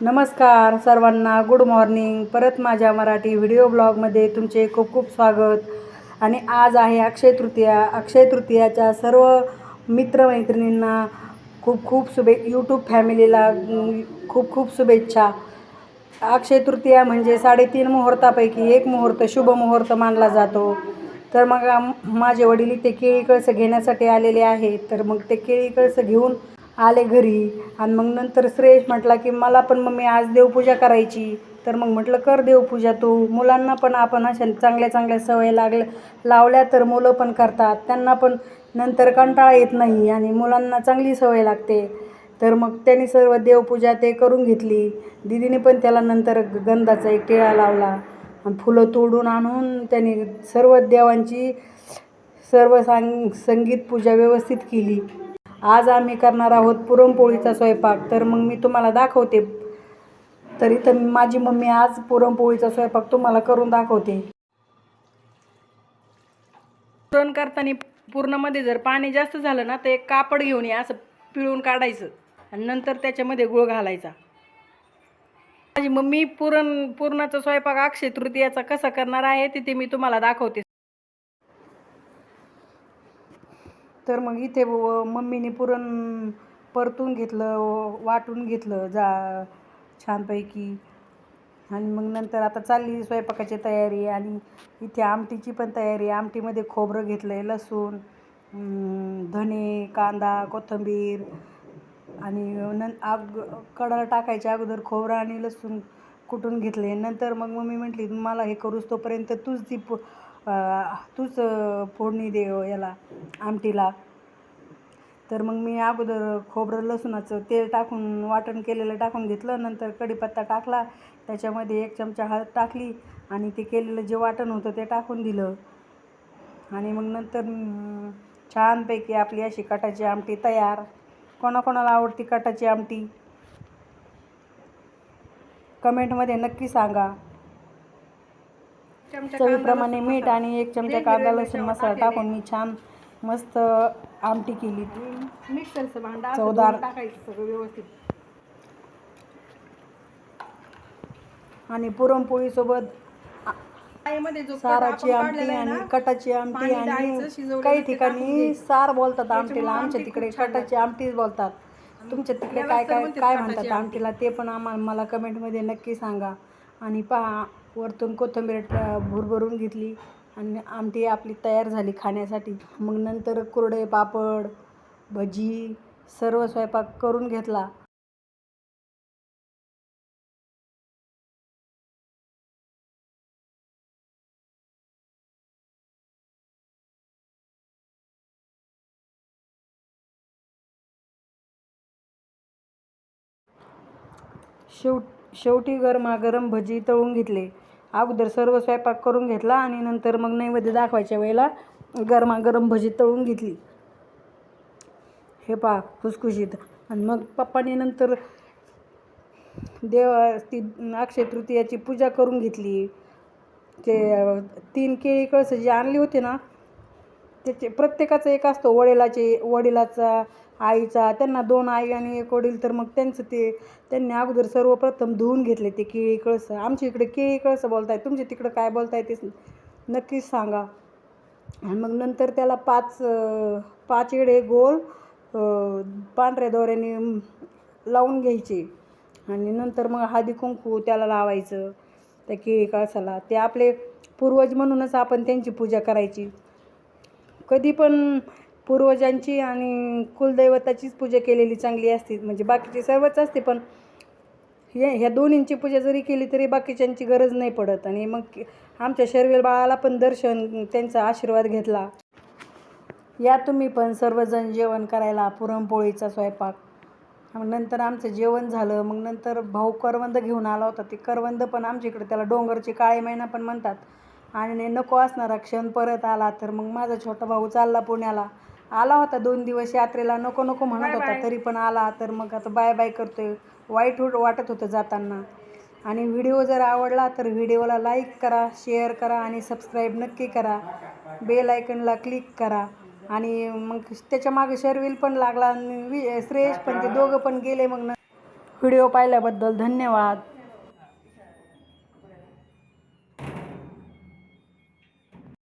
नमस्कार सर्वांना good morning. परत माझ्या मराठी व्हिडिओ ब्लॉगमध्ये तुमचे खूप खूप स्वागत. आणि आज आहे अक्षय तृतीया. अक्षय तृतीयाच्या सर्व मित्रमैत्रिणींना खूप खूप शुभे यूट्यूब फॅमिलीला खूप खूप शुभेच्छा. अक्षय तृतीया म्हणजे साडेतीन मुहूर्तापैकी एक मुहूर्त शुभ मुहूर्त मानला जातो. तर मग माझे वडील इथे केळी कळसं घेण्यासाठी आलेले आहेत. तर मग ते केळी कळसं घेऊन आले घरी. आणि मग नंतर श्रेयश म्हटला की मला पण मम्मी आज देवपूजा करायची. तर मग म्हटलं कर देवपूजा तू. मुलांना पण आपण अशा चांगल्या चांगल्या सवय लागल्या लावल्या तर मुलं पण करतात. त्यांना पण नंतर कंटाळा येत नाही आणि मुलांना चांगली सवय लागते. तर मग त्यांनी सर्व देवपूजा ते करून घेतली. दिदीने पण त्याला नंतर गंधाचा एक टिळा लावला. आणि फुलं तोडून आणून त्यांनी सर्व देवांची सर्व सांग संगीत पूजा व्यवस्थित केली. आज आम्ही करणार आहोत पुरणपोळीचा स्वयंपाक. तर मग मी तुम्हाला दाखवते. तर इथं माझी मम्मी आज पुरणपोळीचा स्वयंपाक तुम्हाला करून दाखवते. पुरण करताना पूर्णमध्ये जर पाणी जास्त झालं ना तर एक कापड घेऊन ये असं पिळून काढायचं. आणि नंतर त्याच्यामध्ये गुळ घालायचा. माझी मम्मी पुरण पुरणाचा स्वयंपाक अक्षय तृतीयाचा कसा करणार आहे तिथे मी तुम्हाला दाखवते. तर मग इथे व- मम्मीने पुरण परतून घेतलं व- वाटून घेतलं जा छानपैकी. आणि मग नंतर आता चालली स्वयंपाकाची तयारी आणि इथे आमटीची पण तयारी. आमटीमध्ये खोबरं घेतलं आहे लसूण धणे धने कांदा कोथिंबीर आणि नं आग कडाला टाकायच्या अगोदर खोबरं आणि लसूण कुटून घेतले नंतर मग मम्मी म्हटली मला हे करूस तोपर्यंत तूच ती पो तूच फोडणी दे याला आमटीला. तर मग मी अगोदर खोबरं लसूणाचं तेल टाकून वाटण केलेलं टाकून घेतलं. नंतर कढीपत्ता टाकला. त्याच्यामध्ये एक चमचा हळद टाकली आणि ते केलेलं जे वाटण होतं ते टाकून दिलं. आणि मग नंतर छानपैकी आपली अशी कटाची आमटी तयार. कोणाकोणाला आवडती कटाची आमटी? कमेंटमध्ये नक्की सांगा. चवीप्रमाणे मीठ आणि एक चमचा कांदा लसूण मसाला टाकून मी छान मस्त आमटी केली. मिक्सरचं भांडा चवदार. टाकायचं सगळं व्यवस्थित. आणि पुरणपोळीसोबत साराची आमटी आणि कटाची आमटी आणि काही ठिकाणी. सार बोलतात आमटीला. आमच्या आमटी तिकडे कटाची आमटीच बोलतात. तुमच्या तिकडे काय काय म्हणतात काय म्हणतात आमटी. आमटीला ते पण आम्हा मला कमेंटमध्ये नक्की सांगा. आणि पहा वरतून कोथिंबीर भुरभरून घेतली आणि आमटी आपली तयार झाली खाण्यासाठी. मग नंतर कुरडे पापड भजी सर्व स्वयंपाक करून घेतला. शेव शेवटी गरमागरम भजी तळून घेतले. अगोदर सर्व स्वयंपाक करून घेतला आणि नंतर मग नैवेद्य दाखवायच्या वेळेला गरमागरम भजी तळून घेतली. हे पहा खुसखुशीत. आणि मग पप्पाने नंतर देव ती अक्षय तृतीयाची पूजा करून घेतली. ते तीन केळी कळसं जे आणली होती ना त्याचे प्रत्येकाचं एक असतो वडिलाचे वडिलाचा आईचा त्यांना दोन आई आणि एक वडील तर मग त्यांचं ते त्यांनी अगोदर सर्वप्रथम धुवून घेतले ते केळी कळसं. आमच्या इकडे केळी कळसं बोलताय तुमच्या तिकडं काय बोलताय ते नक्कीच सांगा. आणि मग नंतर त्याला पाच पाच इडे गोल पांढऱ्या दोऱ्याने लावून घ्यायचे. आणि नंतर मग हळदी कुंकू त्याला लावायचं त्या केळी कळसाला. ते आपले पूर्वज म्हणूनच आपण त्यांची पूजा करायची. कधी पण पूर्वजांची आणि कुलदैवताचीच पूजा केलेली चांगली असते. म्हणजे बाकीची सर्वच असते पण हे ह्या दोन्हींची पूजा जरी केली तरी बाकीच्यांची गरज नाही पडत. आणि मग आमच्या शर्वेल बाळाला पण दर्शन त्यांचा आशीर्वाद घेतला. या तुम्ही पण सर्वजण जेवण करायला पुरणपोळीचा स्वयंपाक. मग नंतर आमचं जेवण झालं मग नंतर भाऊ करवंद घेऊन आला होता. ते करवंद पण आमच्या इकडे त्याला डोंगरची काळे मैना पण म्हणतात. आणि नको असणारा क्षण परत आला तर मग माझा छोटा भाऊ चालला पुण्याला. आला होता दोन दिवस यात्रेला नको नको म्हणत होता तरी पण आला. तर मग आता बाय बाय करतोय. वाईट वाटत होतं जाताना. आणि व्हिडिओ जर आवडला तर व्हिडिओला लाईक करा शेअर करा आणि सबस्क्राईब नक्की करा. बेल आयकनला क्लिक करा. आणि मग त्याच्यामागे शर्विल पण लागला आणि वि- श्रेयश पण ते दोघं पण गेले मग न- व्हिडिओ पाहिल्याबद्दल धन्यवाद.